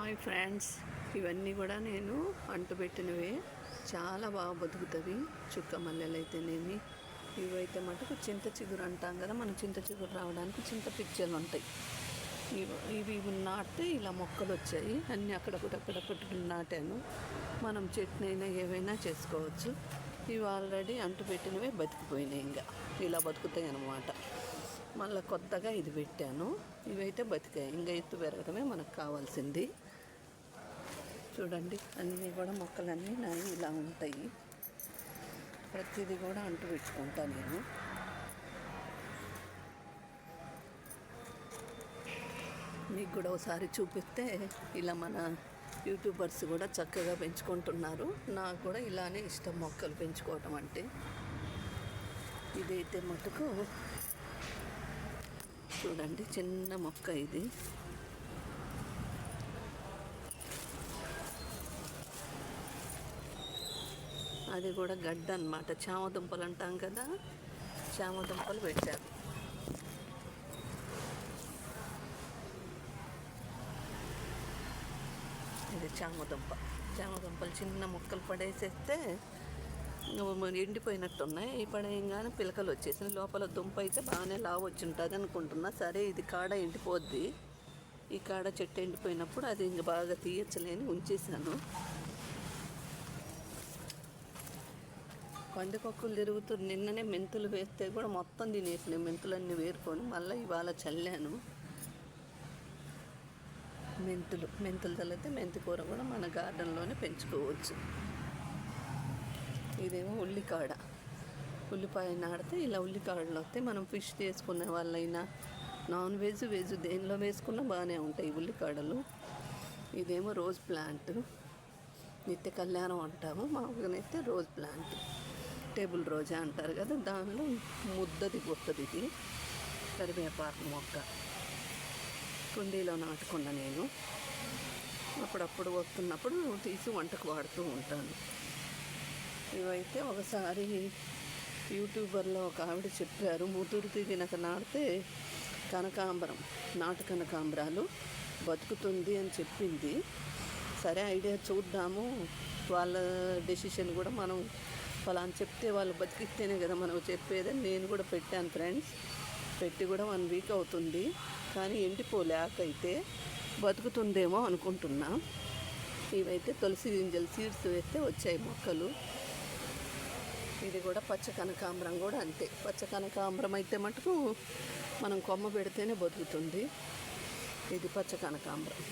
Hi friends ఇవన్నీ కూడా నేను అంటుపెట్టినవే. చాలా బాగా బతుకుతుంది చుక్క మల్లెలు అయితేనేమి ఇవైతే మటుకు చింత చిగురు అంటాం కదా మనం చింత చిగురు రావడానికి చింత పిక్చర్లు ఉంటాయి. ఇవి ఇవి ఇవి నాటితే ఇలా మొక్కలు వచ్చాయి అన్నీ అక్కడొకటి అక్కడొకటి నాటాను. మనం చెట్నైనా ఏవైనా చేసుకోవచ్చు. ఇవి ఆల్రెడీ అంటుపెట్టినవే బతికిపోయినాయి ఇంకా. ఇలా బతుకుతాయి అన్నమాట మళ్ళీ కొత్తగా ఇది పెట్టాను. ఇవైతే బతికాయి. ఇంకా ఎత్తు పెరగడమే మనకు కావాల్సింది. చూడండి అన్నీ కూడా మొక్కలన్నీ నాయి ఇలా ఉంటాయి. ప్రతిదీ కూడా అంటు పెట్టుకుంటా నేను. మీకు కూడా ఒకసారి చూపిస్తే ఇలా మన యూట్యూబర్స్ కూడా చక్కగా పెంచుకుంటున్నారు. నాకు కూడా ఇలానే ఇష్టం మొక్కలు పెంచుకోవటం అంటే. ఇదైతే మటుకు చూడండి చిన్న మొక్క ఇది. అది కూడా గడ్డ అనమాట చామదుంపలు అంటాం కదా చామదుంపలు పెట్టారు. ఇది చామదుంప. చామదుంపలు చిన్న ముక్కలు పడేసేస్తే ఎండిపోయినట్టు ఉన్నాయి ఈ పడేయంగానే పిలకలు వచ్చేసినాయి. లోపల దుంప అయితే బాగానే లావు వచ్చి ఉంటుంది అనుకుంటున్నా. సరే ఇది కాడ ఎండిపోద్ది. ఈ కాడ చెట్టు ఎండిపోయినప్పుడు అది ఇంక బాగా తీయచ్చలేని ఉంచేసాను పందికొక్కులు తిరుగుతూ నిన్ననే మెంతులు వేస్తే కూడా మొత్తం తినేసినాయి. మెంతులన్నీ వేరుకొని మళ్ళీ ఇవాళ చల్లాను. మెంతులు మెంతులు చల్లితే మెంతి కూర కూడా మన గార్డెన్లోనే పెంచుకోవచ్చు. ఇదేమో ఉల్లికాడ. ఉల్లిపాయ నాడితే ఇలా ఉల్లికాడలు వస్తాయి. మనం ఫిష్ చేసుకునే వాళ్ళైనా నాన్ వెజ్ వెజ్ దేనిలో వేసుకున్నా బాగానే ఉంటాయి ఉల్లికాడలు. ఇదేమో రోజ్ ప్లాంట్. నిత్య కళ్యాణం అంటాము. మామూలుగానైతే రోజ్ ప్లాంట్. టేబుల్ రోజా అంటారు కదా దానిలో ముద్దది కొత్తది ఇది. కరివేపాకు మొక్క. కుండీలో నాటుకున్న నేను. అప్పుడప్పుడు వస్తున్నప్పుడు తీసి వంటకు వాడుతూ ఉంటాను. ఇవైతే ఒకసారి యూట్యూబర్లో ఒక ఆవిడ చెప్పారు ముదురు తిరిగినక నాటితే కనకాంబరం నాటు కనకాంబరాలు బతుకుతుంది అని చెప్పింది. సరే ఐడియా చూద్దాము వాళ్ళ డెసిషన్ కూడా మనం ఫలాని చెప్తే వాళ్ళు బతికిస్తేనే కదా మనం చెప్పేదని నేను కూడా పెట్టాను ఫ్రెండ్స్ పెట్టి కూడా వన్ వీక్ అవుతుంది. కానీ ఎండిపోలే ఆకైతే. బతుకుతుందేమో అనుకుంటున్నా. ఇవైతే తులసి గింజలు సీడ్స్ వేస్తే వచ్చాయి మొక్కలు. ఇది కూడా పచ్చ కనకాంబరం కూడా అంతే. పచ్చ కనకాంబరం అయితే మటుకు మనం కొమ్మ పెడితేనే బతుకుతుంది. ఇది పచ్చ కనకాంబరం.